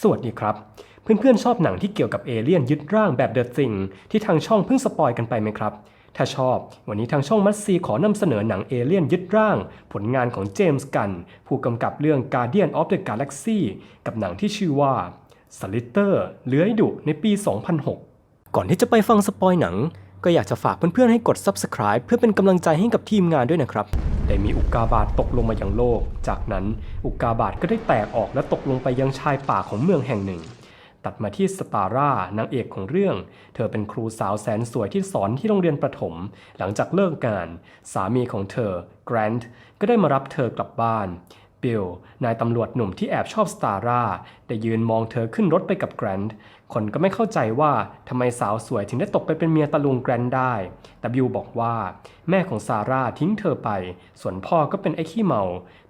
สวัสดีครับ เพื่อนๆชอบหนังที่เกี่ยวกับเอเลี่ยนยึดร่างแบบเดอะ h ิงที่ทางช่องเพิ่งสปอยกันไปไหมครับ ถ้าชอบ วันนี้ทางช่องมัสซีขอนำเสนอหนังเอเลี่ยนยึดร่าง ผลงานของเจมส์กัน ผู้กำกับเรื่อง Guardian of the Galaxy กับหนังที่ชื่อว่า Slitter เลื้อยดุในปี 2006 ก่อนที่จะไปฟังสปอยหนัง ก็อยากจะฝากเพื่อนๆให้กด Subscribe เพื่อเป็นกำลังใจให้กับทีมงานด้วยนะครับ ได้มีอุกกาบาตตกลงมายังโลก จากนั้นอุกกาบาตก็ได้แตกออกและตกลงไปยังชายป่าของเมืองแห่งหนึ่ง ตัดมาที่สตาร่านางเอกของเรื่อง เธอเป็นครูสาวแสนสวยที่สอนที่โรงเรียนประถม หลังจากเลิกงาน สามีของเธอแกรนต์ก็ได้มารับเธอกลับบ้านบิลนายตำรวจหนุ่มที่แอบชอบสตาร่าได้ยืนมองเธอขึ้นรถไปกับแกรนต์ คนก็ไม่เข้าใจว่าทำไมสาวสวยถึงได้ตกไปเป็นเมียตะลุงแกรนได้ แต่บิลบอกว่าแม่ของซาร่าทิ้งเธอไป ส่วนพ่อก็เป็นไอ้ขี้เมา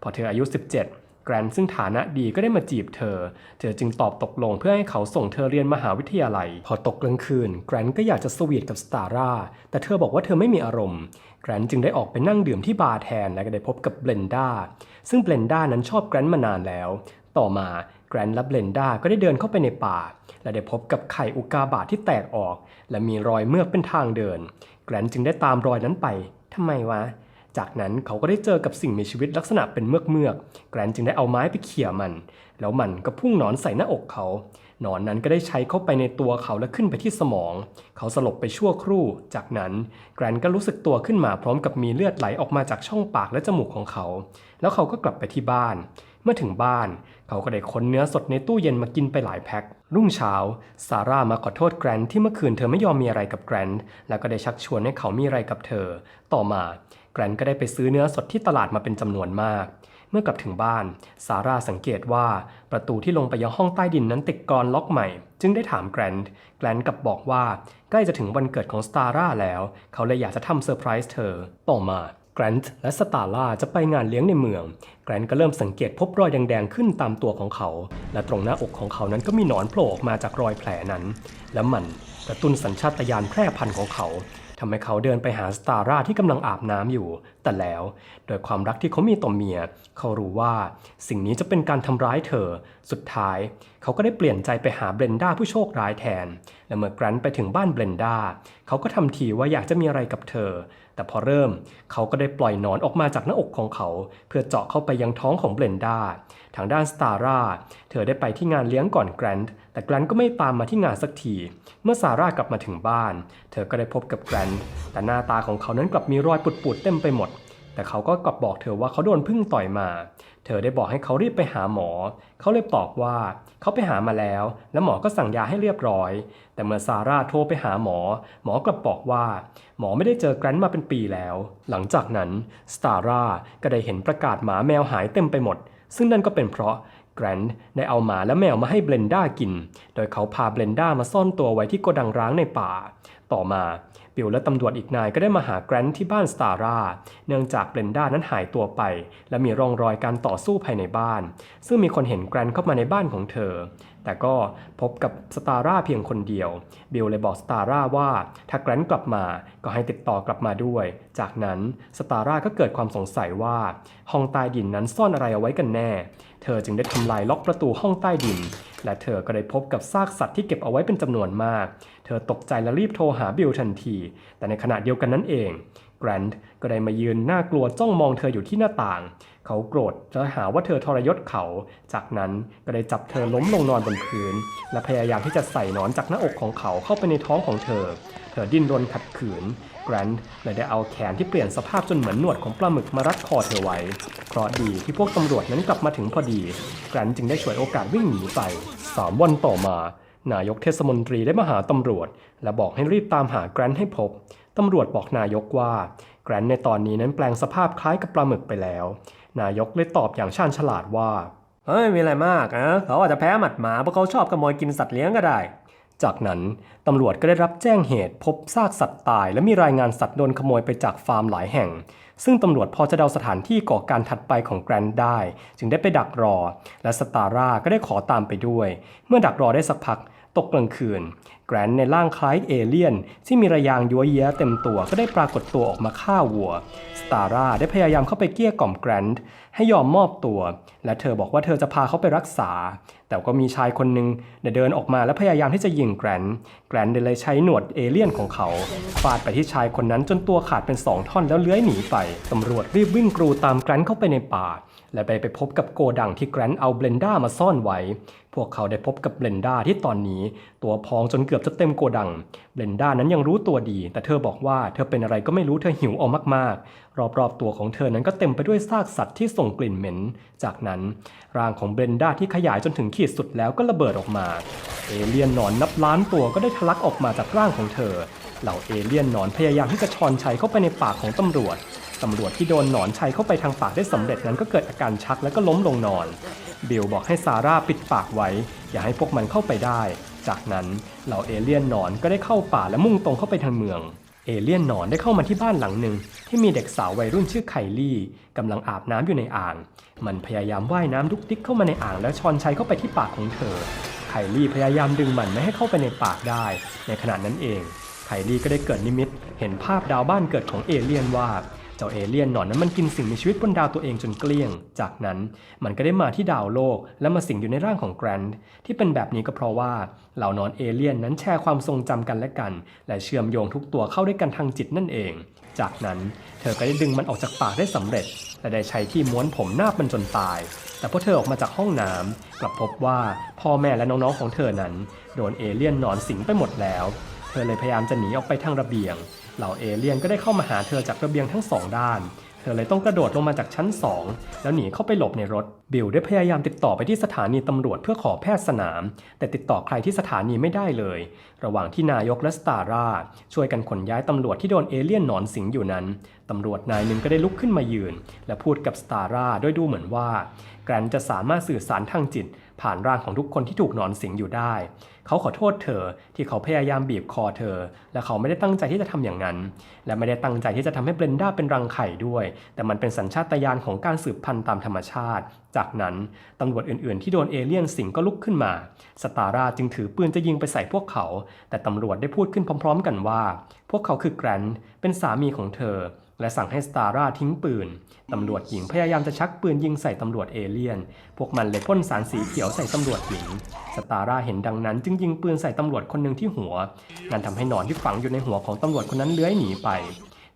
พอเธออายุ 17 แกรนซึ่งฐานะดีก็ได้มาจีบเธอ เธอจึงตอบตกลงเพื่อให้เขาส่งเธอเรียนมหาวิทยาลัย พอตกกลางคืน แกรนก็อยากจะสวีทกับสตาร่า แต่เธอบอกว่าเธอไม่มีอารมณ์แกรนจึงได้ออกไปนั่งดื่มที่บาร์แทนและก็ได้พบกับเบลนด้าซึ่งเบลนด้านั้นชอบแกรนมานานแล้ว ต่อมา แกรนด์และเบลนด้าก็ได้เดินเข้าไปในป่า และได้พบกับไข่อุกาบาตที่แตกออก และมีรอยเมือกเป็นทางเดิน แกรนด์จึงได้ตามรอยนั้นไปทำไมวะ จากนั้นเขาก็ได้เจอกับสิ่งมีชีวิตลักษณะเป็นเมือกเมือกแกรนจึงได้เอาไม้ไปเขี่ยมัน แล้วมันก็พุ่งหนอนใส่หน้าอกเขาหนอนนั้นก็ได้ใช้เข้าไปในตัวเขาและขึ้นไปที่สมอง เขาสลบไปชั่วครู่ จากนั้นแกรนก็รู้สึกตัวขึ้นมาพร้อมกับมีเลือดไหลออกมาจากช่องปากและจมูกของเขา แล้วเขาก็กลับไปที่บ้าน เมื่อถึงบ้าน เขาก็ได้ค้นเนื้อสดในตู้เย็นมากินไปหลายแพ็ค รุ่งเช้า ซาร่ามาขอโทษแกรนที่เมื่อคืนเธอไม่ยอมมีอะไรกับแกรนแล้วก็ได้ชักชวนให้เขามีอะไรกับเธอ ต่อมาแกรนก็ได้ไปซื้อเนื้อสดที่ตลาดมาเป็นจำนวนมาก เมื่อกลับถึงบ้าน ซาร่าสังเกตว่าประตูที่ลงไปยังห้องใต้ดินนั้นติดกรอนล็อกใหม่ จึงได้ถามแกรนแกรนกับบอกว่าใกล้จะถึงวันเกิดของสตาร่าแล้ว เขาเลยอยากจะทำเซอร์ไพรส์เธอ ต่อมา แกรนท์และสตาร่าจะไปงานเลี้ยงในเมือง แกรนท์ก็เริ่มสังเกตพบรอยแดงๆขึ้นตามตัวของเขา และตรงหน้าอกของเขานั้นก็มีหนอนโผล่ออกมาจากรอยแผลนั้น และมันกระตุ้นสัญชาตญาณแพร่พันธุ์ของเขา ทำให้เขาเดินไปหาสตาร่าที่กำลังอาบน้ำอยู่ แต่แล้วโดยความรักที่เขามีต่อเมีย เขารู้ว่าสิ่งนี้จะเป็นการทำร้ายเธอ สุดท้าย เขาก็ได้เปลี่ยนใจไปหาเบรนด้าผู้โชคร้ายแทน และเมื่อกรันท์ไปถึงบ้านเบรนด้าเขาก็ทำทีว่าอยากจะมีอะไรกับเธอ แต่พอเริ่มเขาก็ได้ปล่อยนอนออกมาจากหน้าอกของเขา เพื่อเจาะเข้าไปยังท้องของเบรนด้า ทางด้านสตาร่าเธอได้ไปที่งานเลี้ยงก่อนแกรนท์แต่แกรนท์ก็ไม่ตามมาที่งานสักที เมื่อซาร่ากลับมาถึงบ้าน เธอก็ได้พบกับแกรนท์แต่หน้าตาของเขานั้นกลับมีรอยปุดๆเต็มไปหมด แต่เขาก็กลับบอกเธอว่าเขาโดนพึ่งต่อยมา เธอได้บอกให้เขารีบไปหาหมอ เขาเลยตอบว่าเขาไปหามาแล้ว และหมอก็สั่งยาให้เรียบร้อย แต่เมื่อซาร่าโทรไปหาหมอ หมอกลับบอกว่า หมอไม่ได้เจอแกรนท์มาเป็นปีแล้ว หลังจากนั้นสตาร่าก็ได้เห็นประกาศหมาแมวหายเต็มไปหมด ซึ่งนั่นก็เป็นเพราะแกรนด์ได้เอาหมาและแมวมาให้เบลนด้ากิน โดยเขาพาเบลนด้ามาซ่อนตัวไว้ที่โกดังร้างในป่า ต่อมาบิลและตำรวจอีกนายก็ได้มาหาแกรนท์ที่บ้านสตาร่า เนื่องจากเบลนด้านั้นหายตัวไป และมีร่องรอยการต่อสู้ภายในบ้าน ซึ่งมีคนเห็นแกรนด์เข้ามาในบ้านของเธอ แต่ก็พบกับสตาร่าเพียงคนเดียว บิลเลยบอกสตาร่าว่าถ้าแกรนกลับมาก็ให้ติดต่อกลับมาด้วย จากนั้นสตาร่าก็เกิดความสงสัยว่า ห้องใต้ดินนั้นซ่อนอะไรเอาไว้กันแน่ เธอจึงได้ทำลายล็อกประตูห้องใต้ดิน และเธอก็ได้พบกับซากสัตว์ที่เก็บเอาไว้เป็นจำนวนมาก เธอตกใจและรีบโทรหาบิลทันที แต่ในขณะเดียวกันนั้นเอง แกรนท์ก็ได้มายืนน่ากลัวจ้องมองเธออยู่ที่หน้าต่าง เขาโกรธและหาว่าเธอทรยศเขา จากนั้นก็ได้จับเธอล้มลงนอนบนพื้น และพยายามที่จะใส่หนอนจากหน้าอกของเขาเข้าไปในท้องของเธอ เธอดิ้นรนขัดขืน แกรนท์เลยได้เอาแขนที่เปลี่ยนสภาพจนเหมือนหนวดของปลาหมึกมารัดคอเธอไว้ เพราะดีที่พวกตำรวจนั้นกลับมาถึงพอดี แกรนท์จึงได้ฉวยโอกาสวิ่งหนีไปสามวันต่อมานายกเทศมนตรีได้มาหาตำรวจ และบอกให้รีบตามหาแกรนท์ให้พบ ตำรวจบอกนายกว่า แกรนท์ในตอนนี้นั้นแปลงสภาพคล้ายกับปลาหมึกไปแล้ว นายกเลยตอบอย่างชาญฉลาดว่า เฮ้ยมีอะไรมากนะเขาอาจจะแพ้หมัดหมาเพราะเขาชอบขโมยกินสัตว์เลี้ยงก็ได้ จากนั้นตำรวจก็ได้รับแจ้งเหตุพบซากสัตว์ตาย และมีรายงานสัตว์โดนขโมยไปจากฟาร์มหลายแห่ง ซึ่งตำรวจพอจะเดาสถานที่ก่อการถัดไปของแกรนด์ได้ จึงได้ไปดักรอ และสตาร่าก็ได้ขอตามไปด้วย เมื่อดักรอได้สักพัก ตกกลางคืน แกรนท์ในร่างคล้ายเอเลี่ยน ที่มีระยางยัวเยียเต็มตัวก็ได้ปรากฏตัวออกมาฆ่าวัว สตาร่าได้พยายามเข้าไปเกลี้ยกล่อมแกรนท์ให้ยอมมอบตัว และเธอบอกว่าเธอจะพาเขาไปรักษา แต่ก็มีชายคนหนึ่งเดินออกมาและพยายามที่จะยิงแกรนท์แกรนท์เลยใช้หนวดเอเลี่ยนของเขาฟาดไปที่ชายคนนั้นจนตัวขาดเป็นสองท่อนแล้วเลื้อยหนีไปตำรวจรีบวิ่งกรูตามแกรนท์เข้าไปในป่า และไปไปพบกับโกดังที่แกรนท์เอาเบลนด้ามาซ่อนไว้ พวกเขาได้พบกับเบลนด้าที่ตอนนี้ตัวพองจนเกือบจะเต็มโกดัง เบลนด้านั้นยังรู้ตัวดี แต่เธอบอกว่าเธอเป็นอะไรก็ไม่รู้เธอหิวเอามากๆ รอบๆตัวของเธอนั้นก็เต็มไปด้วยซากสัตว์ที่ส่งกลิ่นเหม็น จากนั้นร่างของเบลนด้าที่ขยายจนถึงขีดสุดแล้วก็ระเบิดออกมา เอเลี่ยนหนอนนับล้านตัวก็ได้ทะลักออกมาจากร่างของเธอ เหล่าเอเลี่ยนหนอนพยายามที่จะชอนชัยเข้าไปในปากของตำรวจ ตำรวจที่โดนหนอนชัยเข้าไปทางปากได้สำเร็จนั้นก็เกิดอาการชักแล้วก็ล้มลงนอน บิลบอกให้ซาร่าปิดปากไว้ อย่าให้พวกมันเข้าไปได้ จากนั้นเหล่าเอเลี่ยนหนอนก็ได้เข้าป่าและมุ่งตรงเข้าไปทางเมือง เอเลี่ยนหนอนได้เข้ามาที่บ้านหลังหนึ่ง ที่มีเด็กสาววัยรุ่นชื่อไคลี่กำลังอาบน้ำอยู่ในอ่าง มันพยายามว่ายน้ำดุกดิกเข้ามาในอ่างแล้วชอนชัยเข้าไปที่ปากของเธอ ไคลี่พยายามดึงมันไม่ให้เข้าไปในปากได้ ในขณะนั้นเองไคลี่ก็ได้เกิดนิมิต เห็นภาพดาวบ้านเกิดของเอเลี่ยนว่า เจ้าเอเลี่ยนหนอนนั้นมันกินสิ่งมีชีวิตบนดาวตัวเองจนเกลี้ยง จากนั้นมันก็ได้มาที่ดาวโลก และมาสิงอยู่ในร่างของแกรนด์ที่เป็นแบบนี้ก็เพราะว่าเหล่านอนเอเลี่ยนนั้นแชร์ความทรงจำกันและกัน และเชื่อมโยงทุกตัวเข้าด้วยกันทางจิตนั่นเอง จากนั้นเธอก็ได้ดึงมันออกจากปากได้สำเร็จ และได้ใช้ที่ม้วนผมนาบมันจนตาย แต่พอเธอออกมาจากห้องน้ำกลับพบว่าพ่อแม่และน้องๆของเธอนั้นโดนเอเลี่ยนหนอนสิงไปหมดแล้ว เธอเลยพยายามจะหนีออกไปทางระเบียง เหล่าเอเลี่ยนก็ได้เข้ามาหาเธอจากระเบียงทั้งสองด้าน เธอเลยต้องกระโดดลงมาจากชั้น 2 แล้วหนีเข้าไปหลบในรถ บิลได้พยายามติดต่อไปที่สถานีตำรวจเพื่อขอแพทย์สนาม แต่ติดต่อใครที่สถานีไม่ได้เลย ระหว่างที่นายกและสตาร่าช่วยกันขนย้ายตำรวจที่โดนเอเลี่ยนหนอนสิงอยู่นั้น ตำรวจนายหนึ่งก็ได้ลุกขึ้นมายืน และพูดกับสตาร่าด้วยดูเหมือนว่าแกรนจะสามารถสื่อสารทางจิต ผ่านร่างของทุกคนที่ถูกหนอนสิงอยู่ได้ เขาขอโทษเธอที่เขาพยายามบีบคอเธอ และเขาไม่ได้ตั้งใจที่จะทำอย่างนั้น และไม่ได้ตั้งใจที่จะทำให้เบรนด้าเป็นรังไข่ด้วย แต่มันเป็นสัญชาตญาณของการสืบพันธุ์ตามธรรมชาติ จากนั้นตำรวจอื่นๆ ที่โดนเอเลี่ยนสิงก็ลุกขึ้นมา สตาร่าจึงถือปืนจะยิงไปใส่พวกเขา แต่ตำรวจได้พูดขึ้นพร้อม ๆ กันว่า พวกเขาคือแกรนเป็นสามีของเธอ และสั่งให้สตาร่าทิ้งปืน ตำรวจหญิงพยายามจะชักปืนยิงใส่ตำรวจเอเลี่ยน พวกมันเลยพ่นสารสีเขียวใส่ตำรวจหญิง สตาร่าเห็นดังนั้นจึงยิงปืนใส่ตำรวจคนหนึ่งที่หัว นั่นทำให้หนอนที่ฝังอยู่ในหัวของตำรวจคนนั้นเลื้อยหนีไป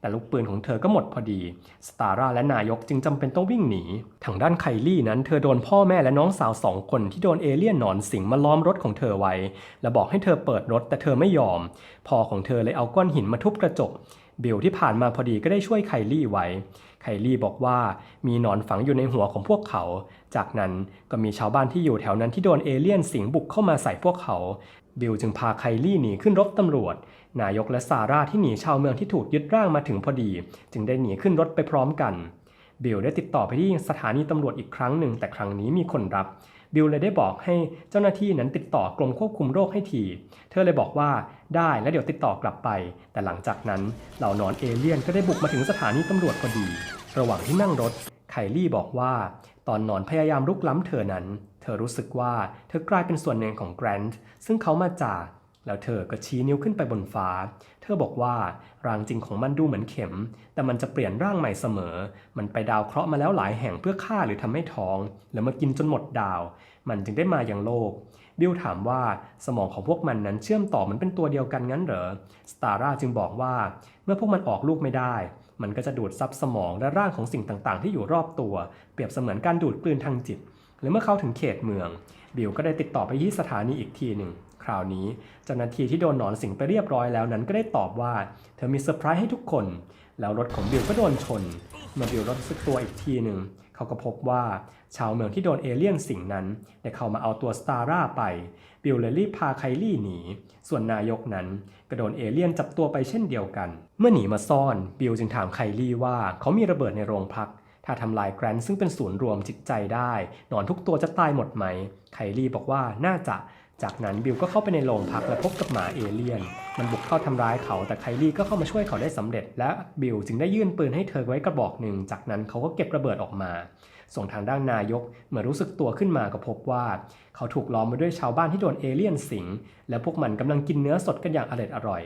แต่ลูกปืนของเธอก็หมดพอดี สตาร่าและนายกจึงจำเป็นต้องวิ่งหนี ทางด้านไคลี่นั้นเธอโดนพ่อแม่และน้องสาวสองคนที่โดนเอเลี่ยนหนอนสิงมาล้อมรถของเธอไว้ และบอกให้เธอเปิดรถแต่เธอไม่ยอม พ่อของเธอเลยเอาก้อนหินมาทุบกระจก บิลที่ผ่านมาพอดีก็ได้ช่วยไคลี่ไว้ ไคลี่บอกว่ามีหนอนฝังอยู่ในหัวของพวกเขา จากนั้นก็มีชาวบ้านที่อยู่แถวนั้นที่โดนเอเลี่ยนสิงบุกเข้ามาใส่พวกเขาบิลจึงพาไคลี่หนีขึ้นรถตำรวจ นายกและซาร่าที่หนีชาวเมืองที่ถูกยึดร่างมาถึงพอดี จึงได้หนีขึ้นรถไปพร้อมกัน บิลได้ติดต่อไปที่สถานีตำรวจอีกครั้งหนึ่ง แต่ครั้งนี้มีคนรับ บิลเลยได้บอกให้เจ้าหน้าที่นั้นติดต่อกรมควบคุมโรคให้ที เธอเลยบอกว่าได้แล้วเดี๋ยวติดต่อกลับไป แต่หลังจากนั้นเหล่านอนเอเลี่ยนก็ได้บุกมาถึงสถานีตำรวจพอดี ระหว่างที่นั่งรถไคลี่บอกว่า ตอนนอนพยายามลุกล้ำเธอนั้น เธอรู้สึกว่าเธอกลายเป็นส่วนหนึ่งของแกรนท์ซึ่งเขามาจากแล้วเธอก็ชี้นิ้วขึ้นไปบนฟ้า เธอบอกว่า ร่างจริงของมันดูเหมือนเข็ม แต่มันจะเปลี่ยนร่างใหม่เสมอ มันไปดาวเคราะห์มาแล้วหลายแห่งเพื่อฆ่าหรือทำให้ท้อง แล้วมากินจนหมดดาว มันจึงได้มาอย่างโลก บิลถามว่าสมองของพวกมันนั้นเชื่อมต่อมันเป็นตัวเดียวกันงั้นเหรอ สตาร่าจึงบอกว่า เมื่อพวกมันออกลูกไม่ได้ มันก็จะดูดซับสมองและร่างของสิ่งต่างๆ ที่อยู่รอบตัว เปรียบเสมือนการดูดกลืนทางจิต และเมื่อเข้าถึงเขตเมือง บิลก็ได้ติดต่อไปที่สถานีอีกทีหนึ่ง คราวนี้เจ้าหน้าที่ที่โดนหนอนสิงไปเรียบร้อยแล้วนั้นก็ได้ตอบว่า เธอมีเซอร์ไพรส์ให้ทุกคน แล้วรถของบิลก็โดนชน เมื่อบิลรู้สึกตัวอีกทีหนึ่งเขาก็พบว่าชาวเมืองที่โดนเอเลี่ยนสิงนั้นได้เข้ามาเอาตัวสตาร่าไป บิลเลยรีบพาไคลี่หนี ส่วนนายกนั้นก็โดนเอเลี่ยนจับตัวไปเช่นเดียวกัน เมื่อหนีมาซ่อน บิลจึงถามไคลี่ว่าเขามีระเบิดในโรงพักถ้าทำลายแกรนด์ซึ่งเป็นศูนย์รวมจิตใจได้ หนอนทุกตัวจะตายหมดไหม ไคลี่บอกว่าน่าจะ จากนั้นบิลก็เข้าไปในโรงพักและพบกับหมาเอเลี่ยน มันบุกเข้าทำร้ายเขาแต่ไคลี่ก็เข้ามาช่วยเขาได้สำเร็จ และบิลจึงได้ยื่นปืนให้เธอไว้กระบอกหนึ่ง จากนั้นเขาก็เก็บระเบิดออกมา ส่งทางด้านนายกเมื่อรู้สึกตัวขึ้นมาก็พบว่า เขาถูกล้อมไปด้วยชาวบ้านที่โดนเอเลี่ยนสิง และพวกมันกำลังกินเนื้อสดกันอย่างอร่อยอร่อย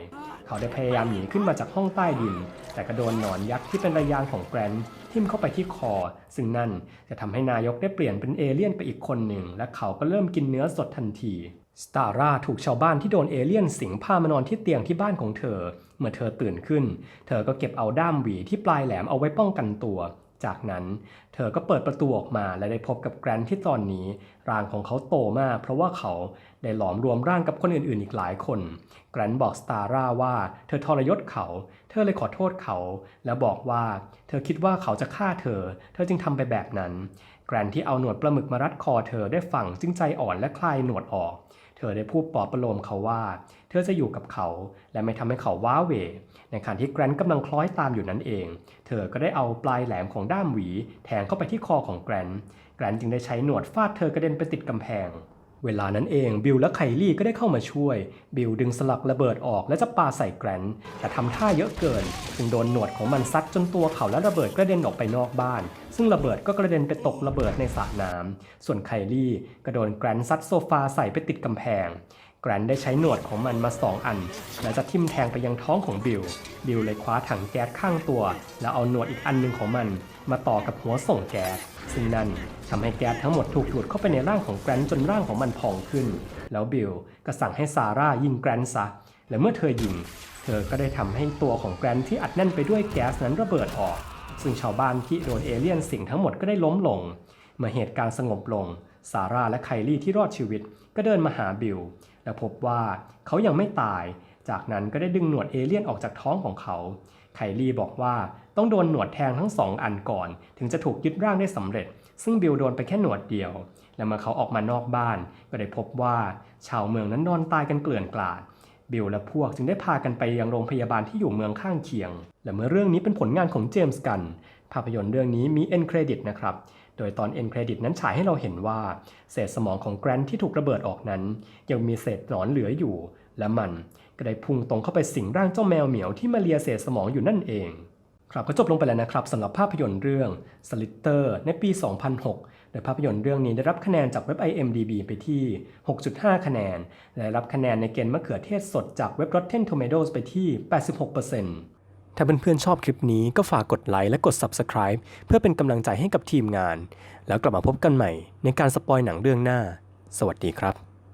เขาได้พยายามหนีขึ้นมาจากห้องใต้ดิน แต่ก็โดนหนอนยักษ์ที่เป็นระยางของแกรนทิ่มเข้าไปที่คอ ซึ่งนั่นจะทำให้นายกได้เปลี่ยนเป็นเอเลี่ยนไปอีกคนหนึ่ง และเขาก็เริ่มกินเนื้อสดทันที สตาร่าถูกชาวบ้านที่โดนเอเลี่ยนสิงพามานอนที่เตียงที่บ้านของเธอ เมื่อเธอตื่นขึ้น เธอก็เก็บเอาด้ามหวีที่ปลายแหลมเอาไว้ป้องกันตัว จากนั้น เธอก็เปิดประตูออกมาและได้พบกับแกรนที่ตอนนี้ ร่างของเขาโตมากเพราะว่าเขาได้หลอมรวมร่างกับคนอื่นๆ อีกหลายคน แกรนบอกสตาร่าว่าเธอทรยศเขา เธอเลยขอโทษเขา และบอกว่าเธอคิดว่าเขาจะฆ่าเธอ เธอจึงทำไปแบบนั้น แกรนท์ที่เอาหนวดปลาหมึกมารัดคอเธอได้ฟังจึงใจอ่อนและคลายหนวดออก เธอได้พูดปลอบประโลมเขาว่า เธอจะอยู่กับเขา และไม่ทำให้เขาว้าเหวในขณะที่แกรนท์กำลังคล้อยตามอยู่นั่นเอง เธอก็ได้เอาปลายแหลมของด้ามหวี แทงเข้าไปที่คอของแกรนท์แกรนท์จึงได้ใช้หนวดฟาดเธอกระเด็นไปติดกำแพง เวลานั้นเองบิลและไคลี่ก็ได้เข้ามาช่วย บิลดึงสลักระเบิดออกและจะปาใส่แกรนแต่ทำท่าเยอะเกิน จึงโดนหนวดของมันซัดจนตัวเขาและระเบิดกระเด็นออกไปนอกบ้าน ซึ่งระเบิดก็กระเด็นไปตกระเบิดในสระน้ำส่วนไคลี่ก็โดนแกรนซัดโซฟาใส่ไปติดกำแพง แกรนท์ได้ใช้หนวดของมันมาสองอัน และจะทิ่มแทงไปยังท้องของบิล บิลเลยคว้าถังแก๊สข้างตัว แล้วเอาหนวดอีกอันหนึ่งของมัน มาต่อกับหัวส่งแก๊ส ซึ่งนั่นทำให้แก๊สทั้งหมดถูกดูดเข้าไปในร่างของแกรนท์จนร่างของมันพองขึ้น แล้วบิลก็สั่งให้ซาร่ายิงแกรนท์ซะ และเมื่อเธอยิง เธอก็ได้ทำให้ตัวของแกรนท์ที่อัดแน่นไปด้วยแก๊สนั้นระเบิดออก ซึ่งชาวบ้านที่โดนเอเลี่ยนสิงทั้งหมดก็ได้ล้มลง เมื่อเหตุการณ์สงบลง ซาร่าและไคลี่ที่รอดชีวิตก็เดินมาหาบิล และพบว่าเขายังไม่ตาย จากนั้นก็ได้ดึงหนวดเอเลี่ยนออกจากท้องของเขา ไคลี่บอกว่าต้องโดนหนวดแทงทั้งสองอันก่อน ถึงจะถูกยึดร่างได้สำเร็จ ซึ่งบิลโดนไปแค่หนวดเดียว และเมื่อเขาออกมานอกบ้าน ก็ได้พบว่าชาวเมืองนั้นนอนตายกันเกลื่อนกลาดบิลและพวกจึงได้พากันไปยังโรงพยาบาลที่อยู่เมืองข้างเคียง และเมื่อเรื่องนี้เป็นผลงานของเจมส์กัน ภาพยนตร์เรื่องนี้มีเอ็นเครดิตนะครับ ดยตอนเอ็นเครดิตนั้นฉายให้เราเห็นว่า เศษสมองของแกรนที่ถูกระเบิดออกนั้น ยังมีเศษหนอนเหลืออยู่ และมันก็ได้พุ่งตรงเข้าไปสิงร่างเจ้าแมวเหมียวที่มาเลียเศษสมองอยู่นั่นเอง ครับก็จบลงไปแล้วนะครับสำหรับภาพยนตร์เรื่อง Slitter ในปี 2006 โดยภาพยนตร์เรื่องนี้ได้รับคะแนนจากเว็บ IMDb ไปที่ 6.5 คะแนน และได้รับคะแนนในเกณฑ์มะเขือเทศสดจากเว็บ Rotten Tomatoes ไปที่ 86% ถ้าเพื่อนๆชอบคลิปนี้ก็ฝากกดไลค์และกด Subscribe เพื่อเป็นกำลังใจให้กับทีมงาน แล้วกลับมาพบกันใหม่ในการสปอยหนังเรื่องหน้า สวัสดีครับ